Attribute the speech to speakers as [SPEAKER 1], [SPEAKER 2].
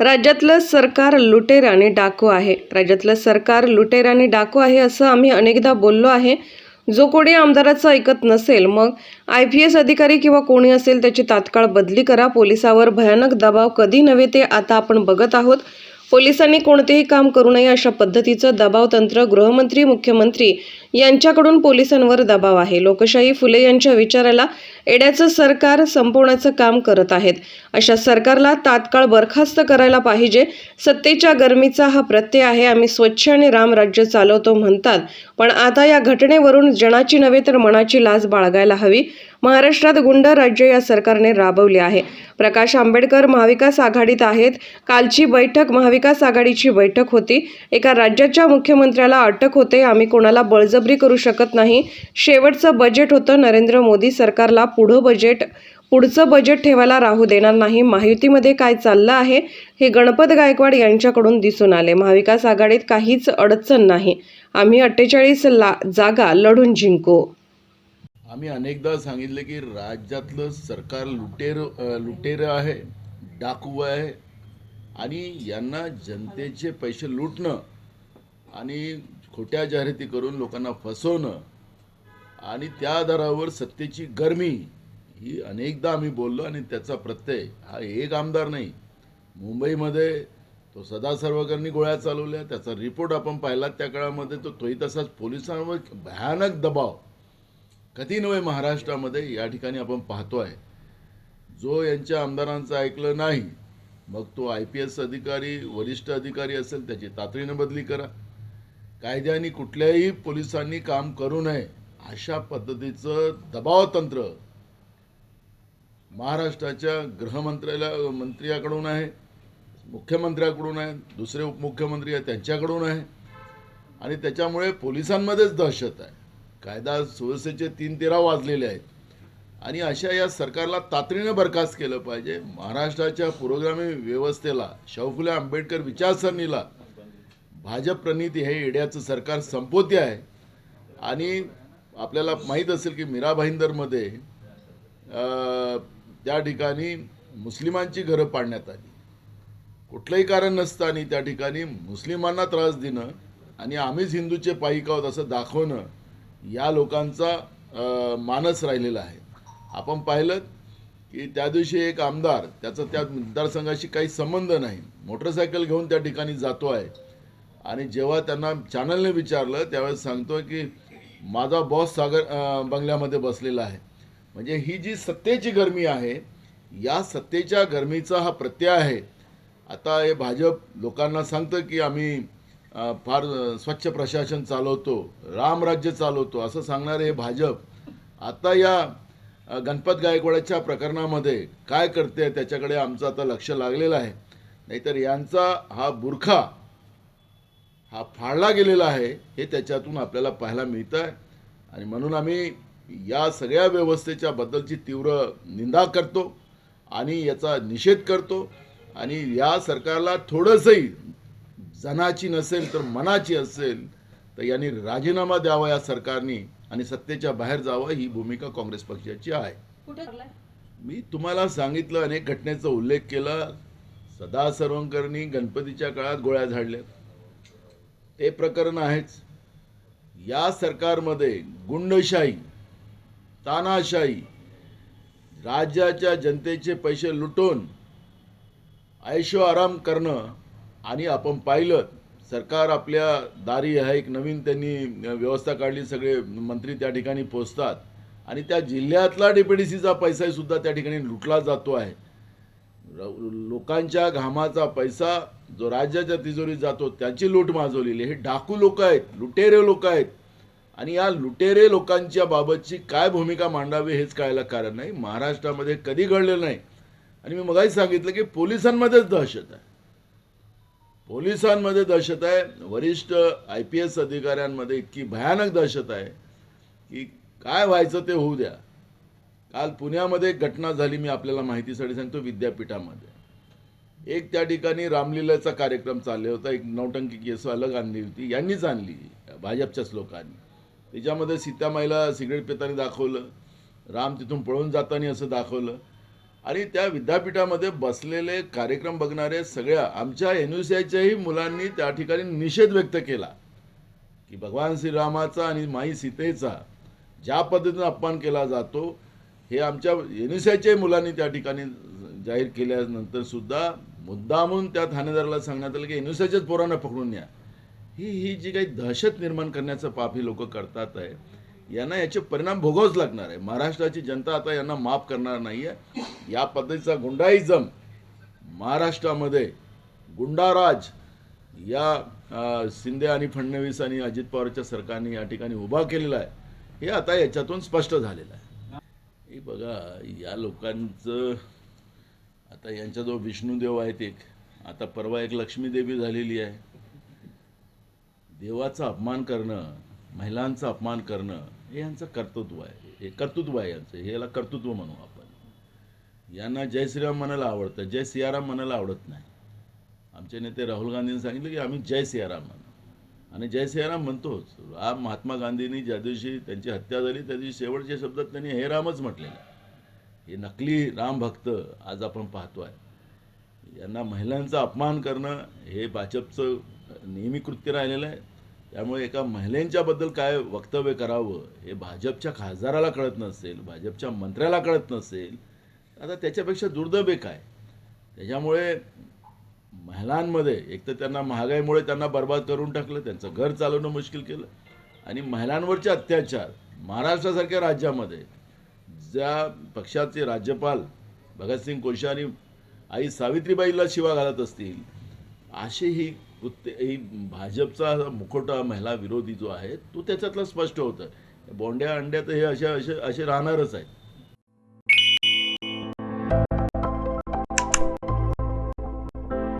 [SPEAKER 1] राज्यातलं सरकार लुटेर आणि डाकू आहे. राज्यातलं सरकार लुटेर आणि डाकू आहे असं आम्ही अनेकदा बोललो आहे. जो कोणी आमदाराचं ऐकत नसेल मग आय पी एस अधिकारी किंवा कोणी असेल त्याची तात्काळ बदली करा. पोलिसावर भयानक दबाव कधी नव्हे ते आता आपण बघत आहोत. पोलिसांनी कोणतेही काम करू नये अशा पद्धतीचं दबाव तंत्र गृहमंत्री मुख्यमंत्री यांच्याकडून पोलिसांवर दबाव आहे. लोकशाही फुले यांच्या विचाराला एड्याचं सरकार संपवण्याचं काम करत आहेत. अशा सरकारला तात्काळ बरखास्त करायला पाहिजे. सत्तेच्या गरमीचा हा प्रत्यय आहे. आम्ही स्वच्छ आणि राम राज्य चालवतो म्हणतात. पण आता या घटनेवरून जनाची नव्हे तर मनाची लाज बाळगायला हवी. महाराष्ट्रात गुंड राज्य या सरकारने राबवले आहे. प्रकाश आंबेडकर महाविकास आघाडीत आहेत. कालची बैठक महाविकास आघाडीची बैठक होती. एका राज्याच्या मुख्यमंत्र्याला अटक होते. आम्ही कोणाला बळजबरी करू शकत नाही. शेवटचं बजेट होतं नरेंद्र मोदी सरकारला पुढं बजेट पुढचं बजेट ठेवायला राहू देणार नाही. महायुतीमध्ये काय चाललं आहे हे गणपत गायकवाड यांच्याकडून दिसून आले. महाविकास आघाडीत काहीच अडचण नाही. आम्ही अठ्ठेचाळीस ला जागा लढून जिंकू.
[SPEAKER 2] आम्ही अनेकदा सांगितले की राज्यातलं सरकार लुटेर लुटेर आहे डाकू आहे आणि यांना जनतेचे पैसे लुटणं आणि खोट्या जाहिराती करून लोकांना फसवणं आणि त्या आधारावर सत्तेची गरमी ही अनेकदा आम्ही बोललो आणि त्याचा प्रत्यय हा एक आमदार नाही. मुंबईमध्ये तो सदा सर्वकरांनी गोळ्या चालवल्या त्याचा रिपोर्ट आपण पाहिला त्या काळामध्ये तो तोही तसाच पोलिसांवर भयानक दबाव. कधी नव्हे महाराष्ट्रामध्ये या ठिकाणी आपण पाहतो आहे जो यांच्या आमदारांचं ऐकलं नाही मग तो आय पी एस अधिकारी वरिष्ठ अधिकारी असेल त्याची तातडीनं बदली करा. कायद्याने कुठल्याही पोलिसांनी काम करू नये. अशा पद्धतीचं दबावतंत्र महाराष्ट्राच्या गृहमंत्र्याला मंत्र्याकडून आहे मुख्यमंत्र्याकडून आहे दुसरे उपमुख्यमंत्री आहे त्यांच्याकडून आहे आणि त्याच्यामुळे पोलिसांमध्येच दहशत आहे. कायदा सुव्यवस्थेचे तीन तेरा वाजलेले आहेत. आणि अशा या सरकारला तातडीनं बरखास्त केलं पाहिजे. महाराष्ट्राच्या पुरोगामी व्यवस्थेला शाहूफुले आंबेडकर विचारसरणीला भाजप प्रणित हे येड्याचं सरकार संपवते आहे. आणि आपल्याला माहीत असेल की मीरा भाईंदरमध्ये त्या ठिकाणी मुस्लिमांची घरं पाडण्यात आली. कुठलंही कारण नसताना त्या ठिकाणी मुस्लिमांना त्रास देणं आणि आम्हीच हिंदूचे पाईक आहोत असं दाखवणं या लोकांचा मानस राहिलेला आहे. आपण पाहिलं की त्या दिवशी एक आमदार त्याचा त्या मतदारसंघाशी काही संबंध नाही. मोटरसायकल घेऊन त्या ठिकाणी जातो आहे आणि जेव्हा त्यांना चॅनलने विचारलं त्यावेळेस सांगतो की माझा बॉस सागर बंगल्यामध्ये बसलेला आहे. म्हणजे ही जी सत्तेची गरमी आहे या सत्तेच्या गरमीचा हा प्रत्यय आहे. आता हे भाजप लोकांना सांगतं की आम्ही फार स्वच्छ प्रशासन चालवतो रामराज्य चालवतो असं सांगणारे हे भाजप आता या गणपत गायकवाडाच्या प्रकरणामध्ये काय करते त्याच्याकडे आमचं आता लक्ष लागलेलं आहे. नाहीतर यांचा हा बुरखा हा फाडला गेलेला आहे हे त्याच्यातून आपल्याला पाहायला मिळतं आहे आणि म्हणून आम्ही या सगळ्या व्यवस्थेच्या बद्दलची तीव्र निंदा करतो आणि याचा निषेध करतो. आणि या सरकारला थोडंसंही जनाची नसेल तर मनाची असेल तर यांनी राजीनामा द्यावा या सरकारने आणि सत्तेच्या बाहेर जावं ही भूमिका काँग्रेस पक्षाची आहे. मी तुम्हाला सांगितलं अनेक घटनेचा उल्लेख केला. सदा सर्वंकरनी गणपतीच्या काळात गोळ्या झाडल्या ते प्रकरण आहेच. या सरकारमध्ये गुंडशाही तानाशाही राज्याच्या जनतेचे पैसे लुटून ऐशो आराम करणं आणि आपण पाहिलं सरकार आपल्या दारी हा एक नवीन त्यांनी व्यवस्था काढली सगळे मंत्री त्या ठिकाणी पोचतात. आणि त्या जिल्ह्यातला डीपीडीसीचा पैसा सुद्धा त्या ठिकाणी लुटला जातो आहे. लोकांच्या घामाचा पैसा जो राज्याच्या तिजोरीत जातो त्याची लूट माजवलेली हे डाकू लोक आहेत लुटेरे लोक आहेत. आणि या लुटेरे लोकांच्या बाबतची काय भूमिका मांडावी हेच कळायला कारण नाही. महाराष्ट्रामध्ये कधी घडलेलं नाही. आणि मी मगाही सांगितलं की पोलिसांमध्येच दहशत आहे. पोलिसांमध्ये दहशत आहे. वरिष्ठ आय पी एस अधिकाऱ्यांमध्ये इतकी भयानक दहशत आहे की काय व्हायचं ते होऊ द्या. काल पुण्यामध्ये एक घटना झाली मी आपल्याला माहितीसाठी सांगतो विद्यापीठामध्ये. एक त्या ठिकाणी रामलीलाचा कार्यक्रम चालला होता एक नौटंकी केस अलग आणली होती यांनीच आणली भाजपच्याच लोकांनी त्याच्यामध्ये सीतामाईला सिगरेट पिताना दाखवलं राम तिथून पळून जाताना असं दाखवलं. आणि त्या विद्यापीठामध्ये बसलेले कार्यक्रम बघणारे सगळ्या आमच्या एन यू सी आयच्याही मुलांनी त्या ठिकाणी निषेध व्यक्त केला की भगवान श्रीरामाचा आणि माई सीतेचा ज्या पद्धतीनं अपमान केला जातो हे आमच्या एन एस आयच्या मुलांनी त्या ठिकाणी जाहीर केल्यानंतर सुद्धा मुद्दामून त्या ठाणेदाराला सांगण्यात आलं की एन एस आयच्याच पोरांना पकडून न्या. ही ही जी काही दहशत निर्माण करण्याचं पाप ही लोक करतात आहे यांना याचे परिणाम भोगावच लागणार आहे. महाराष्ट्राची जनता आता यांना माफ करणार नाही आहे या पद्धतीचा गुंडाईजम महाराष्ट्रामध्ये गुंडाराज या शिंदे आणि फडणवीस आणि अजित पवारच्या सरकारने या ठिकाणी उभा केलेला आहे. हे आता याच्यातून स्पष्ट झालेलं आहे. हे बघा या लोकांचं आता यांच्याजवळ विष्णुदेव आहेत एक आता परवा एक लक्ष्मीदेवी झालेली आहे. देवाचा अपमान करणं महिलांचा अपमान करणं हे यांचं कर्तृत्व आहे. हे कर्तृत्व आहे यांचं. हे याला कर्तृत्व म्हणू आपण. यांना जय श्रीराम म्हणायला आवडतं. जय सियाराम म्हणायला आवडत नाही. आमचे नेते राहुल गांधींनी सांगितलं की आम्ही जय सियाराम म्हणू आणि जय सियाराम म्हणतोच राम महात्मा गांधींनी ज्या दिवशी त्यांची हत्या झाली त्या दिवशी शेवटच्या शब्दात त्यांनी हे रामच म्हटलेलं. आहे हे नकली राम भक्त आज आपण पाहतो आहे यांना महिलांचा अपमान करणं हे भाजपचं नेहमी कृत्य राहिलेलं आहे. त्यामुळे एका महिलेंच्याबद्दल काय वक्तव्य करावं हे भाजपच्या खासदाराला कळत नसेल भाजपच्या मंत्र्याला कळत नसेल. आता त्याच्यापेक्षा दुर्दैव काय त्याच्यामुळे महिलांमध्ये एक तर त्यांना महागाईमुळे त्यांना बर्बाद करून टाकलं त्यांचं घर चालवणं मुश्किल केलं. आणि महिलांवरचे अत्याचार महाराष्ट्रासारख्या राज्यामध्ये ज्या पक्षाचे राज्यपाल भगतसिंग कोश्यारी आई सावित्रीबाईला शिवा घालत असतील अशी ही कृत्य ही भाजपचा मुखोटा महिला विरोधी जो आहे तो त्याच्यातला स्पष्ट होतं. बोंड्या अंड्या तर हे अशा असे असे राहणारच आहेत.